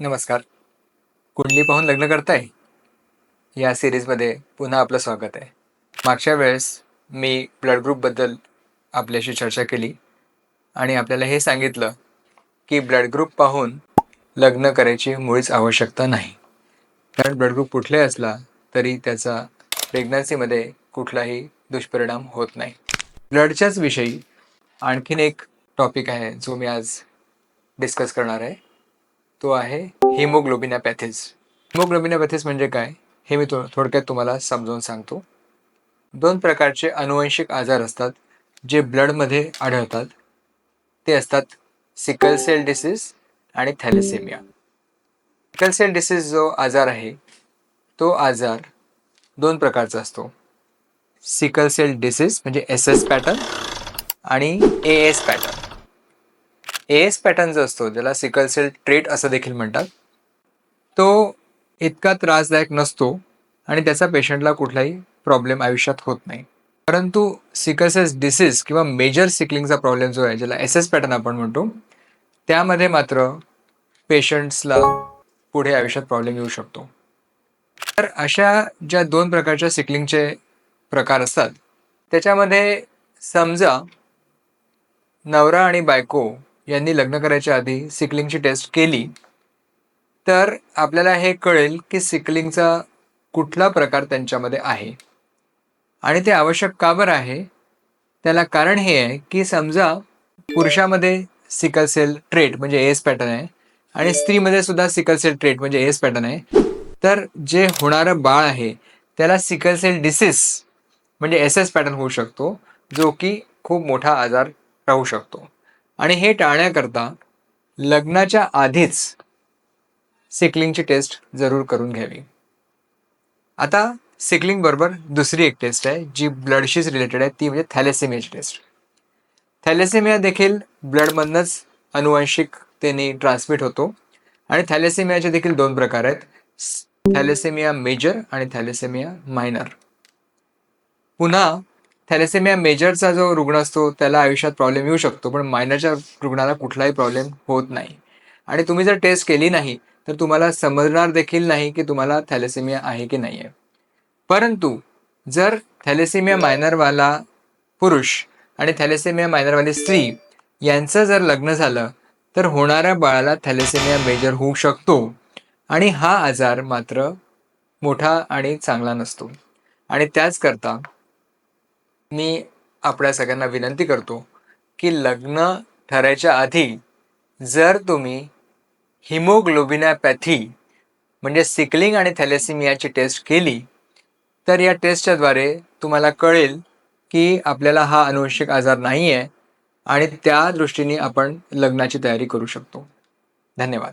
नमस्कार. कुंडली पाहून लग्न करताय? या सिरीजमध्ये पुन्हा आपलं स्वागत आहे. मागच्या वेळेस मी ब्लड ग्रुपबद्दल आपल्याशी चर्चा केली आणि आपल्याला हे सांगितलं की ब्लड ग्रुप पाहून लग्न करायची मुळीच आवश्यकता नाही. कारण ब्लड ग्रुप कुठलाही असला तरी त्याचा प्रेग्नन्सीमध्ये कुठलाही दुष्परिणाम होत नाही. ब्लडच्याच विषयी आणखीन एक टॉपिक आहे जो मी आज डिस्कस करणार आहे. तो आहे हिमोग्लोबिनॅपॅथीज हिमोग्लोबिनॅपॅथीज म्हणजे काय? हे मी थो थोडक्यात तुम्हाला समजावून सांगतो. दोन प्रकारचे अनुवंशिक आजार असतात जे ब्लडमध्ये आढळतात. ते असतात सिकल सेल डिसीज आणि थॅलेसेमिया. सिकल सेल डिसीज जो आजार आहे तो आजार दोन प्रकारचा असतो. सिकल सेल डिसीज म्हणजे एस एस पॅटर्न आणि A S pattern. S pattern जो असतो ज्याला सिकल सेल ट्रेट असं देखील म्हणतात तो इतका त्रासदायक नसतो आणि त्याचा पेशंटला कुठलाही प्रॉब्लेम आयुष्यात होत नाही. परंतु सिकल सेल डिसीज किंवा मेजर सिकलिंगचा प्रॉब्लेम जो आहे ज्याला एस एस पॅटर्न आपण म्हणतो त्यामध्ये मात्र पेशंट्सला पुढे आयुष्यात प्रॉब्लेम येऊ शकतो. तर अशा ज्या दोन प्रकारच्या सिकलिंगचे प्रकार असतात त्याच्यामध्ये समजा नवरा आणि बायको यांनी लग्न करायच्या आधी सिकलिंगची टेस्ट केली. तर आपल्याला हे कळेल की सिकलिंगचा कुठला प्रकार त्यांच्यामध्ये आहे. आणि ते आवश्यक का बरं आहे? त्याला कारण हे आहे की समजा पुरुषामध्ये सिकल सेल ट्रेट म्हणजे एस पॅटर्न आहे आणि स्त्रीमध्ये सुद्धा सिकल सेल ट्रेट म्हणजे एस पॅटर्न आहे. तर जे होणारं बाळ आहे त्याला सिकल सेल डिसीस म्हणजे एस एस पॅटर्न होऊ शकतो जो की खूप मोठा आजार राहू शकतो. आणि हे टाळण्याकरता लग्नाच्या आधीच सिकलिंगची टेस्ट जरूर करून घ्यावी. आता सिकलिंग बरोबर दुसरी एक टेस्ट आहे जी ब्लडशीच रिलेटेड आहे ती म्हणजे थॅलेसेमियाची टेस्ट थॅलेसेमिया देखील ब्लडमधनंच अनुवांशिकतेने ट्रान्समिट होतो आणि थॅलेसेमियाचे देखील दोन प्रकार आहेत थॅलेसेमिया मेजर आणि थॅलेसेमिया मायनर पुन्हा थॅलेसेमिया मेजरचा जो रुग्ण असतो त्याला आयुष्यात प्रॉब्लेम येऊ शकतो पण मायनरच्या रुग्णाला कुठलाही प्रॉब्लेम होत नाही. आणि तुम्ही जर टेस्ट केली नाही तर तुम्हाला समजणार देखील नाही की तुम्हाला थॅलेसेमिया आहे की नाही आहे परंतु जर थॅलेसेमिया मायनरवाला पुरुष आणि थॅलेसेमिया मायनरवाली स्त्री यांचं जर लग्न झालं तर होणाऱ्या बाळाला थॅलेसेमिया मेजर होऊ शकतो. आणि हा आजार मात्र मोठा आणि चांगला नसतो. आणि त्याचकरता मी आपल्या सगळ्यांना विनंती करतो की लग्न ठरायच्या आधी जर तुम्ही हिमोग्लोबिनॅपॅथी म्हणजे सिकलिंग आणि थॅलेसिमियाची टेस्ट केली तर या टेस्टच्याद्वारे तुम्हाला कळेल की आपल्याला हा अनुवंशिक आजार नाही आहे आणि त्या दृष्टीने आपण लग्नाची तयारी करू शकतो. धन्यवाद.